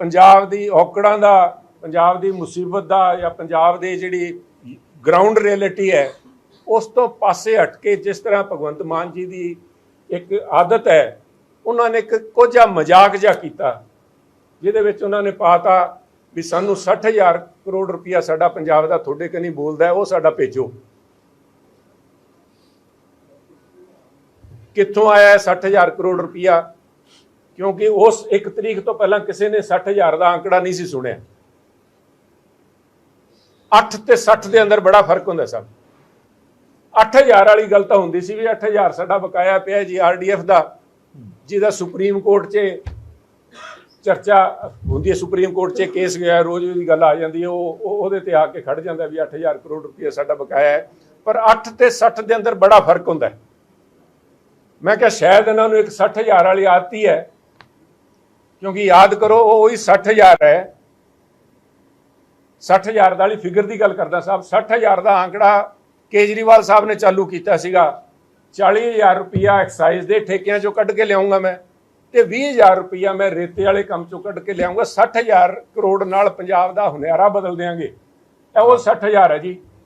ਪੰਜਾਬ ਦੀ ਔਕੜਾਂ ਦਾ, ਪੰਜਾਬ ਦੀ ਮੁਸੀਬਤ ਦਾ ਜਾਂ ਪੰਜਾਬ ਦੇ ਜਿਹੜੀ ਗਰਾਊਂਡ ਰਿਐਲਿਟੀ ਹੈ, ਉਸ ਤੋਂ ਪਾਸੇ ਹਟ ਕੇ ਜਿਸ ਤਰ੍ਹਾਂ ਭਗਵੰਤ ਮਾਨ ਜੀ ਦੀ ਇੱਕ ਆਦਤ ਹੈ, ਉਹਨਾਂ ਨੇ ਇੱਕ ਕੋਝਾ ਮਜ਼ਾਕ ਜਿਹਾ ਕੀਤਾ, ਜਿਹਦੇ ਵਿੱਚ ਉਹਨਾਂ ਨੇ ਪਾਤਾ ਵੀ ਸਾਨੂੰ 60000 ਕਰੋੜ ਰੁਪਇਆ ਸਾਡਾ ਪੰਜਾਬ ਦਾ ਤੁਹਾਡੇ ਕਨੀ ਬੋਲਦਾ ਉਹ ਸਾਡਾ ਭੇਜੋ। ਕਿੱਥੋਂ ਆਇਆ ਹੈ 60000 ਕਰੋੜ ਰੁਪਇਆ? ਕਿਉਂਕਿ ਉਸ ਇੱਕ ਤਰੀਕ ਤੋਂ ਪਹਿਲਾਂ ਕਿਸੇ ਨੇ 60000 ਦਾ ਅੰਕੜਾ ਨਹੀਂ ਸੀ ਸੁਣਿਆ। 8 ਤੇ 60 ਦੇ ਅੰਦਰ ਬੜਾ ਫ਼ਰਕ ਹੁੰਦਾ ਸਭ। 8000 ਵਾਲੀ ਗੱਲ ਤਾਂ ਹੁੰਦੀ ਸੀ ਵੀ 8000 ਸਾਡਾ ਬਕਾਇਆ ਪਿਆ ਜੀ ਆਰਡੀਐਫ ਦਾ, ਜਿਹਦਾ ਸੁਪਰੀਮ ਕੋਰਟ 'ਚ ਚਰਚਾ ਹੁੰਦੀ ਹੈ, ਸੁਪਰੀਮ ਕੋਰਟ 'ਚ ਕੇਸ ਗਿਆ, ਰੋਜ਼ ਉਹਦੀ ਗੱਲ ਆ ਜਾਂਦੀ ਹੈ, ਉਹ ਉਹ- ਉਹਦੇ ਤੇ ਆ ਕੇ ਖੜ ਜਾਂਦਾ ਵੀ 8000 ਕਰੋੜ ਰੁਪਏ ਸਾਡਾ ਬਕਾਇਆ ਹੈ। ਪਰ 8 ਤੇ 60 ਦੇ ਅੰਦਰ ਬੜਾ ਫ਼ਰਕ ਹੁੰਦਾ ਹੈ। ਮੈਂ ਕਿਹਾ ਸ਼ਾਇਦ ਇਹਨਾਂ ਨੂੰ ਇੱਕ 60000 ਵਾਲੀ ਆਦਤ ਹੀ ਹੈ ਕਿਉਂਕਿ ਯਾਦ ਕਰੋ, ਉਹ ਉਹੀ 60000 ਹੈ। 60000 ਵਾਲੀ ਫਿਗਰ ਦੀ ਗੱਲ ਕਰਦਾ ਸਾਹਿਬ 60000 ਦਾ ਆંકੜਾ ਕੇਜਰੀਵਾਲ ਸਾਹਿਬ ਨੇ ਚਾਲੂ ਕੀਤਾ ਸੀਗਾ। 40000 ਰੁਪਇਆ ਐਕਸਾਈਜ਼ ਦੇ ਠੇਕਿਆਂ ਚੋਂ ਕੱਢ ਕੇ ਲਿਆਉਂਗਾ ਮੈਂ ਤੇ 20000 ਰੁਪਇਆ ਮੈਂ ਰੇਤੇ ਵਾਲੇ ਕੰਮ ਚੋਂ ਕੱਢ ਕੇ ਲਿਆਉਂਗਾ। 60000 ਕਰੋੜ ਨਾਲ ਪੰਜਾਬ ਦਾ ਹੁਨਿਆਰਾ ਬਦਲ ਦੇਾਂਗੇ ਇਹ ਉਹ 60000 ਹੈ ਜੀ।